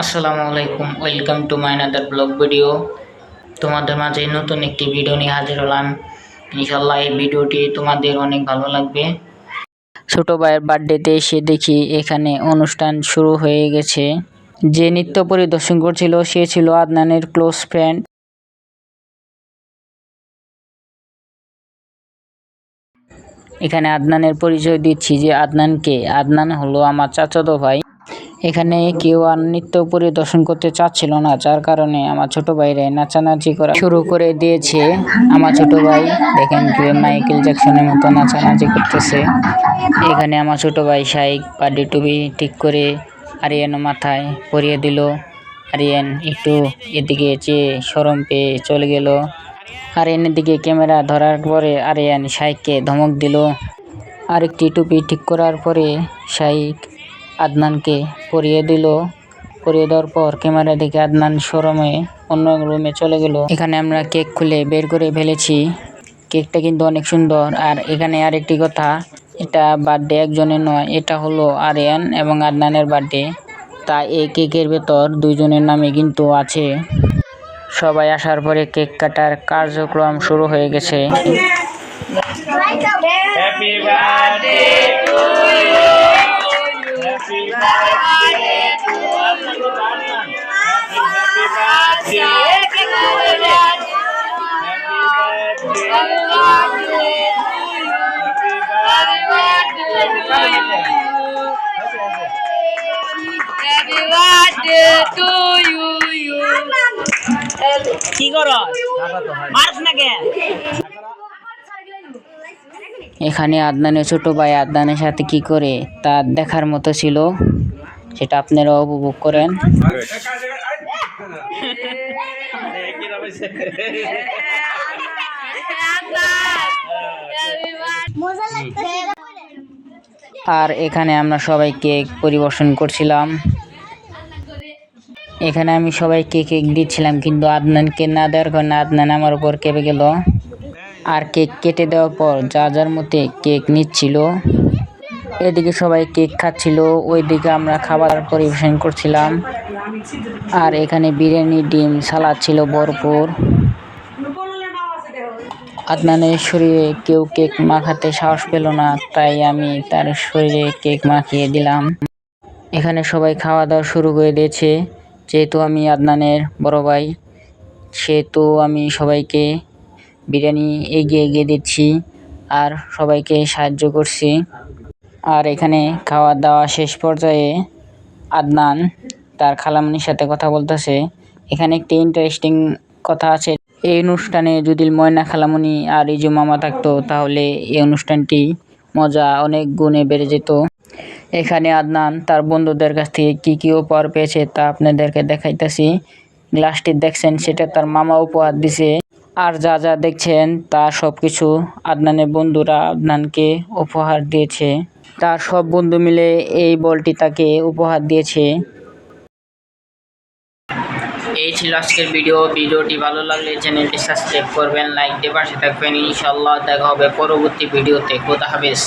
আসসালামু আলাইকুম, welcome to my another blog video তোমাদের মাঝে নতুন একটি ভিডিও নিয়ে হাজির হলাম। ইনশাল্লাহ এই ভিডিওটি তোমাদের অনেক ভালো লাগবে। ছোট ভাইয়ের বার্থডেতে এসে দেখি এখানে অনুষ্ঠান শুরু হয়ে গেছে। যে নৃত্য পরিদর্শন করছিল, সে ছিল আদনানের ক্লোজ ফ্রেন্ড এখানে আদনানের পরিচয় দিচ্ছি যে আদনান কে? আদনান হলো আমার চাচাতো ভাই। এখানে কেউ আর নৃত্য পরিদর্শন করতে চাচ্ছিল না, যার কারণে আমার ছোট ভাইরে নাচানাচি করা শুরু করে দিয়েছে। আমার ছোট ভাই, দেখেন মাইকেল জ্যাকসনের মতো নাচানাচি করতেছে। এখানে আমার ছোট ভাই শাইক পাডি টুপি ঠিক করে আরিয়ান মাথায় পরিয়ে দিল। আরিয়ান একটু এদিকে চেয়ে সরম পেয়ে চলে গেল। আরিয়ানের দিকে ক্যামেরা ধরার পরে আরিয়ান শাইককে ধমক দিল। আরেকটি টুপি ঠিক করার পরে শাইক আদনানকে পরিয়ে দিল। পরিয়ে দেওয়ার পর ক্যামেরা দেখে আদনান শরমে অন্য রুমে চলে গেল। এখানে আমরা কেক খুলে বের করে ফেলেছি। কেকটা কিন্তু অনেক সুন্দর। আর এখানে আরেকটি কথা, এটা বার্থডে একজনের নয়, এটা হলো আরিয়ান এবং আদনানের বার্থডে। তা এই কেকের ভেতর দুইজনের নামে কিন্তু আছে। সবাই আসার পরে কেক কাটার কার্যক্রম শুরু হয়ে গেছে Happy birthday to you. Happy birthday এখানে আদনানের ছোট ভাই আদনানের সাথে কি করে? তা দেখার মতো ছিল। সেটা আপনারা উপভোগ করেন। আর এখানে আমরা সবাই কেক পরিবেশন করছিলাম। এখানে আমি সবাইকে কেক দিচ্ছিলাম কিন্তু আদনানকে না দেওয়ার কারণে আদনান আমার উপর কেঁপে গেল। আর কেক কেটে দেওয়ার পর যা যার মতে কেক নিচ্ছিল, এদিকে সবাই কেক খাচ্ছিল, ওইদিকে আমরা খাবার পরিবেশন করছিলাম। আর এখানে বিরিয়ানি, ডিম, সালাদ ছিল ভরপুর। আদনানের শরীরে কেউ কেক মাখাতে সাহস পেল না, তাই আমি তার শরীরে কেক মাখিয়ে দিলাম। এখানে সবাই খাওয়া দাওয়া শুরু করে দিয়েছে। যেহেতু আমি আদনানের বড় ভাই, সেহেতু আমি সবাইকে বিরিয়ানি এগিয়ে এগিয়ে দিচ্ছি আর সবাইকে সাহায্য করছি। আর এখানে খাওয়া দাওয়া শেষ পর্যায়ে আদনান তার খালামনির সাথে কথা বলতেছে। এখানে একটি ইন্টারেস্টিং কথা আছে। এই অনুষ্ঠানে যদি ময়না খালামণি আর ইজু মামা থাকতো, তাহলে এই অনুষ্ঠানটি মজা অনেক গুণে বেড়ে যেত। এখানে আদনান, তার বন্ধুদের কাছ থেকে কী কী উপহার পেয়েছে তা আপনাদেরকে দেখাইতেছি। গ্লাসটি দেখছেন, সেটা তার মামা উপহার দিছে। আর যা যা দেখছেন, তা সব কিছু আদনানের বন্ধুরা আদনানকে উপহার দিয়েছে। তার সব বন্ধু মিলে এই বলটি তাকে উপহার দিয়েছে। এই ছিল আজকের ভিডিও। ভিডিওটি ভালো লাগলে চ্যানেলটি সাবস্ক্রাইব করবেন, লাইক দিয়ে পাশে থাকবেন। ইনশাল্লাহ দেখা হবে পরবর্তী ভিডিওতে। খোদা হাফেজ।